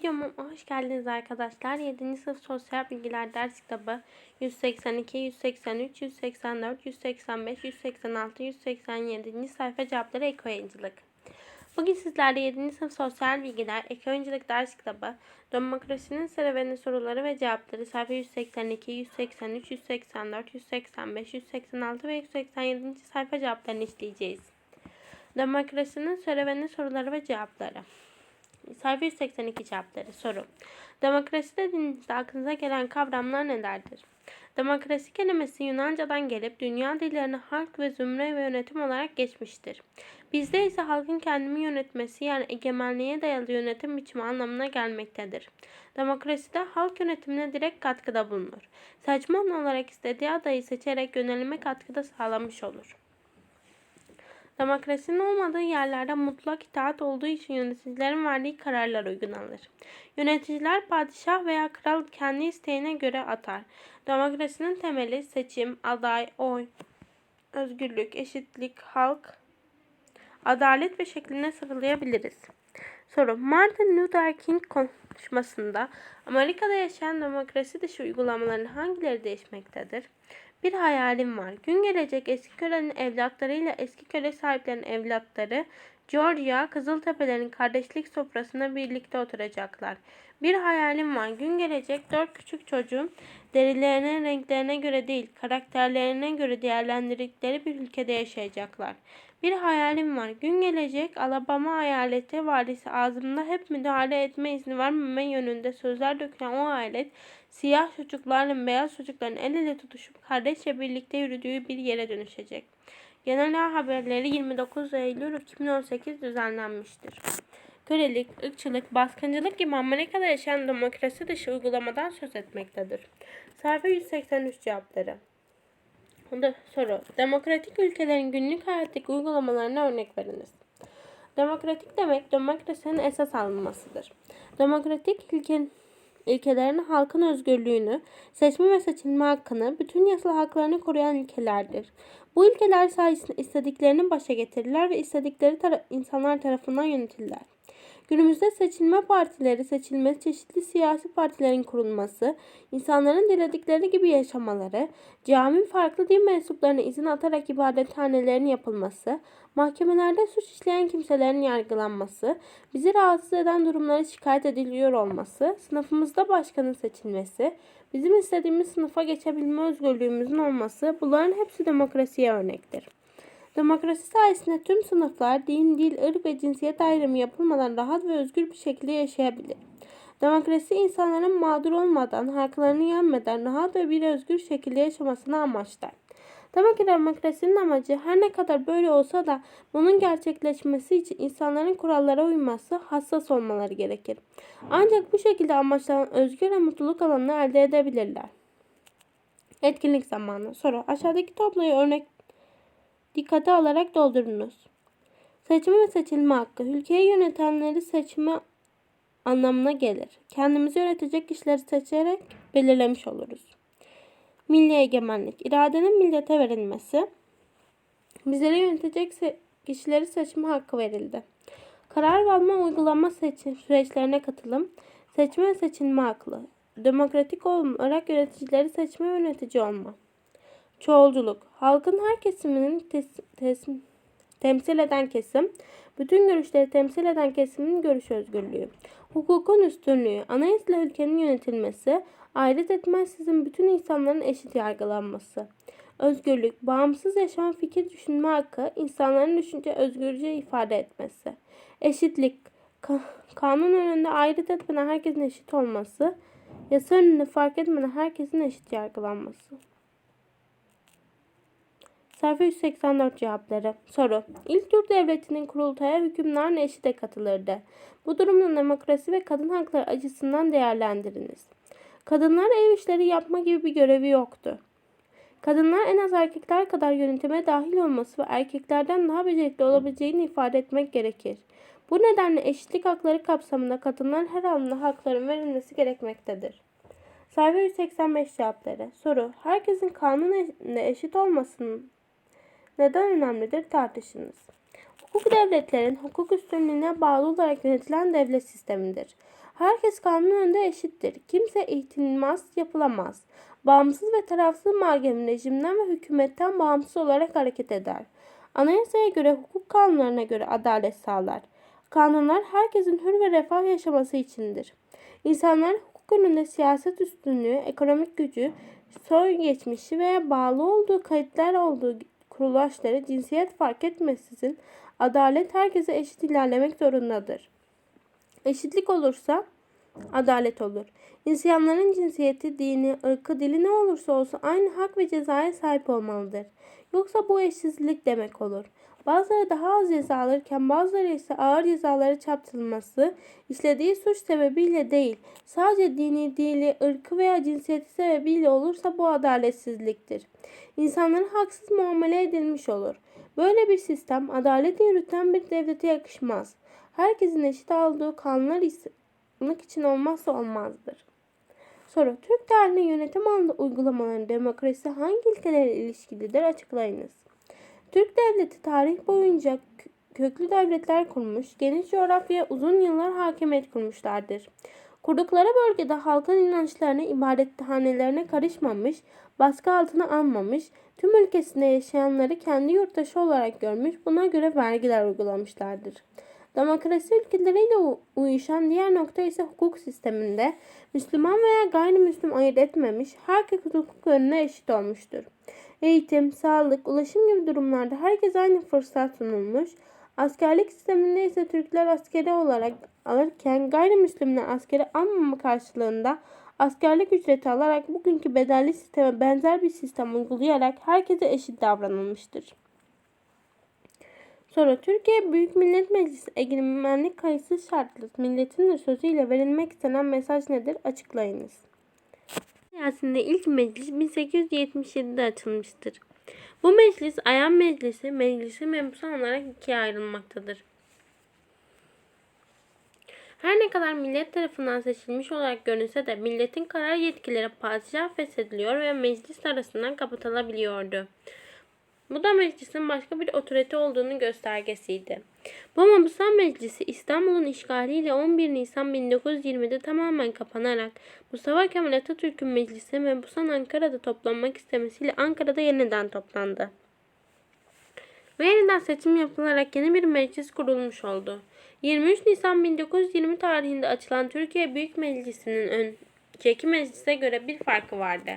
Videoma hoş geldiniz arkadaşlar. 7. sınıf sosyal bilgiler ders kitabı 182, 183, 184, 185, 186, 187. sayfa cevapları ek oyunculuk. Bugün sizlerle 7. sınıf sosyal bilgiler ek oyunculuk ders kitabı demokrasinin serüveni soruları ve cevapları sayfa 182, 183, 184, 185, 186 ve 187. sayfa cevaplarını işleyeceğiz. Demokrasinin serüveni soruları ve cevapları. Sayfa 182 cevapları. Soru. Demokrasi dediğinizde aklınıza gelen kavramlar nelerdir? Demokrasi kelimesi Yunanca'dan gelip dünya dillerine halk ve zümre ve yönetim olarak geçmiştir. Bizde ise halkın kendini yönetmesi yani egemenliğe dayalı yönetim biçimi anlamına gelmektedir. Demokraside halk yönetimine direkt katkıda bulunur. Seçmen olarak istediği adayı seçerek yönelime katkıda sağlamış olur. Demokrasinin olmadığı yerlerde mutlak itaat olduğu için yöneticilerin verdiği kararlar uygulanır. Yöneticiler padişah veya kral kendi isteğine göre atar. Demokrasinin temeli seçim, aday, oy, özgürlük, eşitlik, halk, adalet ve şekline sıralayabiliriz. Soru. Martin Luther King konuşmasında Amerika'da yaşayan demokrasi dışı uygulamaların hangileri değişmektedir? Bir hayalim var. Gün gelecek eski kölenin evlatlarıyla eski köle sahiplerinin evlatları Georgia Kızıltepe'lerin kardeşlik sofrasında birlikte oturacaklar. Bir hayalim var. Gün gelecek dört küçük çocuğum derilerine, renklerine göre değil, karakterlerine göre değerlendirdikleri bir ülkede yaşayacaklar. Bir hayalim var. Gün gelecek Alabama eyaleti valisi ağzımda hep müdahale etme izni vermeme yönünde sözler dökülen o alet siyah çocuklarla beyaz çocukların el ele tutuşup kardeşçe birlikte yürüdüğü bir yere dönüşecek. Genel haberleri 29 Eylül 2018 düzenlenmiştir. Kölelik, ırkçılık, baskıncılık gibi Amerika'da yaşayan demokrasi dışı uygulamadan söz etmektedir. Sayfa 183 cevapları. Soru. Demokratik ülkelerin günlük hayattaki uygulamalarına örnek veriniz. Demokratik demek demokrasinin esas alınmasıdır. Demokratik ülke, ilkelerin halkın özgürlüğünü, seçme ve seçilme hakkını, bütün yasal haklarını koruyan ilkelerdir. Bu ilkeler sayesinde istediklerini başa getirirler ve istedikleri tara insanlar tarafından yönetirler. Günümüzde seçilme partileri, seçilmesi çeşitli siyasi partilerin kurulması, insanların diledikleri gibi yaşamaları, cami farklı din mensuplarına izin atarak ibadethanelerin yapılması, mahkemelerde suç işleyen kimselerin yargılanması, bizi rahatsız eden durumlara şikayet ediliyor olması, sınıfımızda başkanın seçilmesi, bizim istediğimiz sınıfa geçebilme özgürlüğümüzün olması bunların hepsi demokrasiye örnektir. Demokrasi sayesinde tüm sınıflar din, dil, ırk ve cinsiyet ayrımı yapılmadan rahat ve özgür bir şekilde yaşayabilir. Demokrasi insanların mağdur olmadan, haklarını yenmeden rahat ve bir özgür şekilde yaşamasını amaçlar. Tabii ki demokrasinin amacı her ne kadar böyle olsa da bunun gerçekleşmesi için insanların kurallara uyması, hassas olmaları gerekir. Ancak bu şekilde amaçlanan özgür ve mutluluk alanını elde edebilirler. Etkinlik zamanı. Soru. Aşağıdaki tabloyu örnek dikkate alarak doldurunuz. Seçme ve seçilme hakkı. Ülkeyi yönetenleri seçme anlamına gelir. Kendimizi yönetecek kişileri seçerek belirlemiş oluruz. Milli egemenlik. İradenin millete verilmesi. Bizleri yönetecek kişileri seçme hakkı verildi. Karar alma uygulama seçim süreçlerine katılım. Seçme ve seçilme hakkı. Demokratik olarak yöneticileri seçme yönetici olma. Çoğulculuk. Halkın her kesiminin tes, tes, temsil eden kesim, bütün görüşleri temsil eden kesimin görüş özgürlüğü. Hukukun üstünlüğü, anayasayla ülkenin yönetilmesi, ayrıt etmezsizin bütün insanların eşit yargılanması. Özgürlük, bağımsız yaşam fikir düşünme hakkı, insanların düşünce özgürce ifade etmesi. Eşitlik, ka kanun önünde ayrıt etmeden herkesin eşit olması, yasa önünde fark etmeden herkesin eşit yargılanması. Sayfa 184 cevapları. Soru. İlk Türk Devleti'nin kurultaya hükümler eşite katılırdı. Bu durumda demokrasi ve kadın hakları açısından değerlendiriniz. Kadınlar ev işleri yapma gibi bir görevi yoktu. Kadınlar en az erkekler kadar yönetime dahil olması ve erkeklerden daha becerikli olabileceğini ifade etmek gerekir. Bu nedenle eşitlik hakları kapsamında kadınlar her alanda hakların verilmesi gerekmektedir. Sayfa 185 cevapları. Soru. Herkesin kanun eşit olmasının neden önemlidir tartışınız. Hukuk devletlerin hukuk üstünlüğüne bağlı olarak yönetilen devlet sistemidir. Herkes kanun önünde eşittir. Kimse ihtilmas yapılamaz. Bağımsız ve tarafsız mahkeme rejimden ve hükümetten bağımsız olarak hareket eder. Anayasaya göre hukuk kanunlarına göre adalet sağlar. Kanunlar herkesin hür ve refah yaşaması içindir. İnsanların hukuk önünde siyaset üstünlüğü, ekonomik gücü, soy geçmişi veya bağlı olduğu kayıtlar olduğu kuruluşları cinsiyet fark etmeksizin adalet herkese eşit ilerlemek zorundadır. Eşitlik olursa adalet olur. İnsanların cinsiyeti, dini, ırkı, dili ne olursa olsun aynı hak ve cezaya sahip olmalıdır. Yoksa bu eşitsizlik demek olur. Bazıları daha az ceza alırken bazıları ise ağır cezalara çarptırılması işlediği suç sebebiyle değil, sadece dini, dili, ırkı veya cinsiyeti sebebiyle olursa bu adaletsizliktir. İnsanlara haksız muamele edilmiş olur. Böyle bir sistem adaleti yürüten bir devlete yakışmaz. Herkesin eşit olduğu kanunlar insanlık için olmazsa olmazdır. Soru. Türk tarihinde yönetim alanında uygulamaların demokrasi hangi ilkelerle ilişkilidir? Açıklayınız. Türk devleti tarih boyunca köklü devletler kurmuş, geniş coğrafyaya uzun yıllar hakimiyet kurmuşlardır. Kurdukları bölgede halkın inançlarına, ibadethanelerine karışmamış, baskı altına almamış, tüm ülkesinde yaşayanları kendi yurttaşı olarak görmüş, buna göre vergiler uygulamışlardır. Demokrasi ülkeleriyle uyuşan diğer nokta ise hukuk sisteminde Müslüman veya gayrimüslim ayırt etmemiş, herkes hukuk önüne eşit olmuştur. Eğitim, sağlık, ulaşım gibi durumlarda herkes aynı fırsat sunulmuş. Askerlik sisteminde ise Türkler askeri olarak alırken gayrimüslimler askeri almama karşılığında askerlik ücreti alarak bugünkü bedelli sisteme benzer bir sistem uygulayarak herkese eşit davranılmıştır. Soru Türkiye Büyük Millet Meclisi egemenlik kayıtsız şartlı milletin sözüyle verilmek istenen mesaj nedir? Açıklayınız. Siyasinde ilk meclis 1877'de açılmıştır. Bu meclis Ayan Meclisi, meclisi mebusu olarak ikiye ayrılmaktadır. Her ne kadar millet tarafından seçilmiş olarak görünse de milletin karar yetkileri padişah feshediliyor ve meclis arasından kapatılabiliyordu. Bu da meclisin başka bir otorite olduğunu göstergesiydi. Bu Mabusan Meclisi İstanbul'un işgaliyle 11 Nisan 1920'de tamamen kapanarak Mustafa Kemal Atatürk'ün meclisi Mabusan Ankara'da toplanmak istemesiyle Ankara'da yeniden toplandı. Ve yeniden seçim yapılarak yeni bir meclis kurulmuş oldu. 23 Nisan 1920 tarihinde açılan Türkiye Büyük Meclisi'nin önceki meclise göre bir farkı vardı.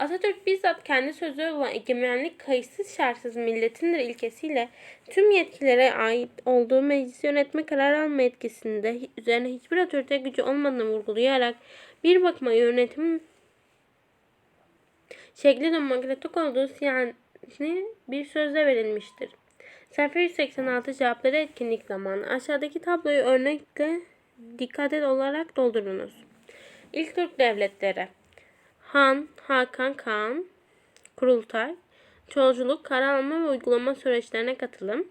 Atatürk bizzat kendi sözü olan egemenlik kayıtsız şartsız milletindir ilkesiyle tüm yetkilere ait olduğu meclisi yönetme karar alma yetkisinde üzerine hiçbir otorite gücü olmadığını vurgulayarak bir bakıma yönetim şekli demokratik olduğu siyasi bir sözle verilmiştir. Sayfa 186 cevapları etkinlik zamanı. Aşağıdaki tabloyu örnekle dikkat olarak doldurunuz. İlk Türk devletleri Han, Hakan, Kaan, Kurultay, Çoğulculuk, karar alma ve uygulama süreçlerine katılım.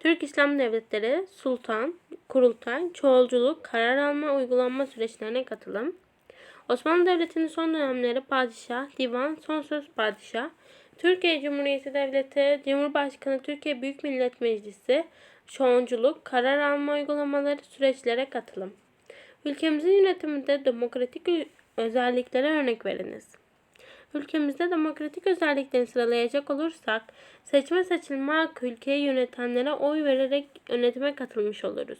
Türk İslam Devletleri, Sultan, Kurultay, Çoğulculuk, karar alma, uygulanma süreçlerine katılım. Osmanlı Devleti'nin son dönemleri Padişah, Divan, Son Söz Padişah, Türkiye Cumhuriyeti Devleti, Cumhurbaşkanı Türkiye Büyük Millet Meclisi, çoğunculuk, karar alma uygulamaları süreçlere katılım. Ülkemizin yönetiminde demokratik özelliklere örnek veriniz. Ülkemizde demokratik özellikleri sıralayacak olursak, seçme seçilme hakkı ülkeyi yönetenlere oy vererek yönetime katılmış oluruz.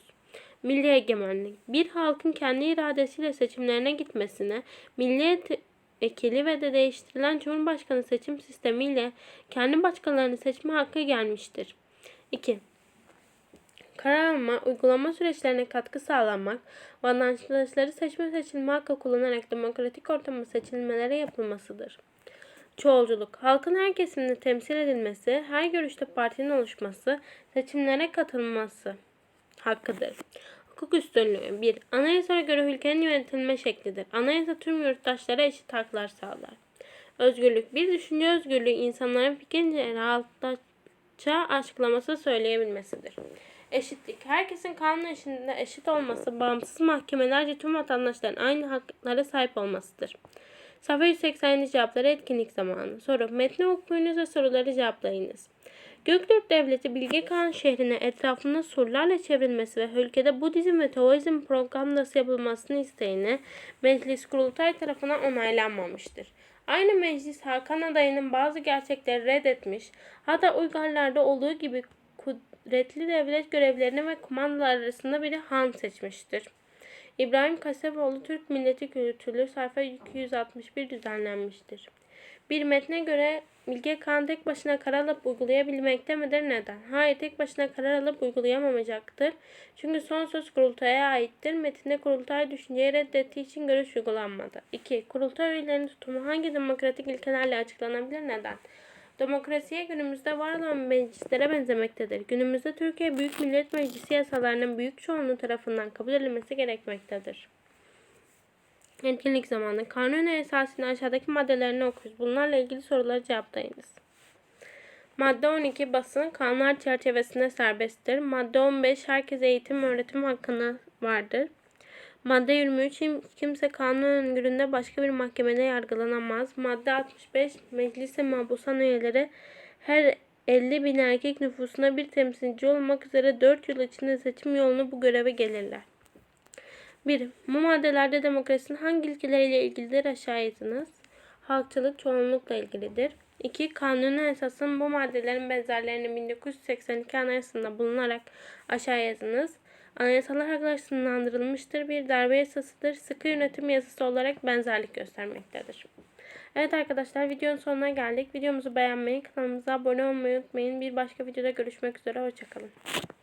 Milli egemenlik, bir halkın kendi iradesiyle seçimlerine gitmesine, milli ekili ve de değiştirilen Cumhurbaşkanı seçim sistemiyle kendi başkalarını seçme hakkı gelmiştir. 2 karar alma, uygulama süreçlerine katkı sağlamak, vatandaşları seçme seçilme hakkı kullanarak demokratik ortamda seçilmelere yapılmasıdır. Çoğulculuk, halkın her kesiminde temsil edilmesi, her görüşte partinin oluşması, seçimlere katılması hakkıdır. Hukuk üstünlüğü 1. Anayasaya göre ülkenin yönetilme şeklidir. Anayasa tüm yurttaşlara eşit haklar sağlar. Özgürlük Bir düşünce özgürlüğü insanların fikrince rahatça açıklaması söyleyebilmesidir. Eşitlik. Herkesin kanun eşiğinde eşit olması, bağımsız mahkemelerce tüm vatandaşların aynı haklara sahip olmasıdır. Sayfa 180 cevapları etkinlik zamanı. Soru. Metni okuyunuz ve soruları cevaplayınız. Göktürk Devleti Bilge Kağan şehrine etrafında surlarla çevrilmesi ve ülkede Budizm ve Taoizm propagandası yapılmasını isteğine meclis kurultay tarafından onaylanmamıştır. Aynı meclis Hakan adayının bazı gerçekleri reddetmiş, hatta Uygarlarda olduğu gibi kudretli devlet görevlerini ve kumandalar arasında biri han seçmiştir. İbrahim Kasaboğlu Türk Milleti Kültürlü sayfa 261 düzenlenmiştir. Bir metne göre Bilge Kağan tek başına karar alıp uygulayabilmekte midir? Neden? Hayır tek başına karar alıp uygulayamamayacaktır. Çünkü son söz kurultaya aittir. Metinde kurultay düşünceyi reddettiği için görüş uygulanmadı. 2. Kurultay üyelerinin tutumu hangi demokratik ilkelerle açıklanabilir? Neden? Demokrasiye günümüzde var olan meclislere benzemektedir. Günümüzde Türkiye Büyük Millet Meclisi yasalarının büyük çoğunluğu tarafından kabul edilmesi gerekmektedir. Etkinlik zamanı. Kanun esasını aşağıdaki maddelerini okuyuz. Bunlarla ilgili soruları cevaplayınız. Madde 12 basın kanunlar çerçevesinde serbesttir. Madde 15 herkese eğitim öğretim hakkını vardır. Madde 23 kim- kimse kanun öngöründe başka bir mahkemede yargılanamaz. Madde 65 meclise mahpusan üyeleri her 50 bin erkek nüfusuna bir temsilci olmak üzere 4 yıl içinde seçim yolunu bu göreve gelirler. 1. Bu maddelerde demokrasinin hangi ilkeleriyle ilgilidir aşağı yazınız. Halkçılık çoğunlukla ilgilidir. 2. Kanunun esasın bu maddelerin benzerlerinin 1982 Anayasası'nda bulunarak aşağı yazınız. Anayasalar haklar sınırlandırılmıştır. Bir darbe yasasıdır. Sıkı yönetim yasası olarak benzerlik göstermektedir. Evet arkadaşlar videonun sonuna geldik. Videomuzu beğenmeyi, kanalımıza abone olmayı unutmayın. Bir başka videoda görüşmek üzere. Hoşçakalın.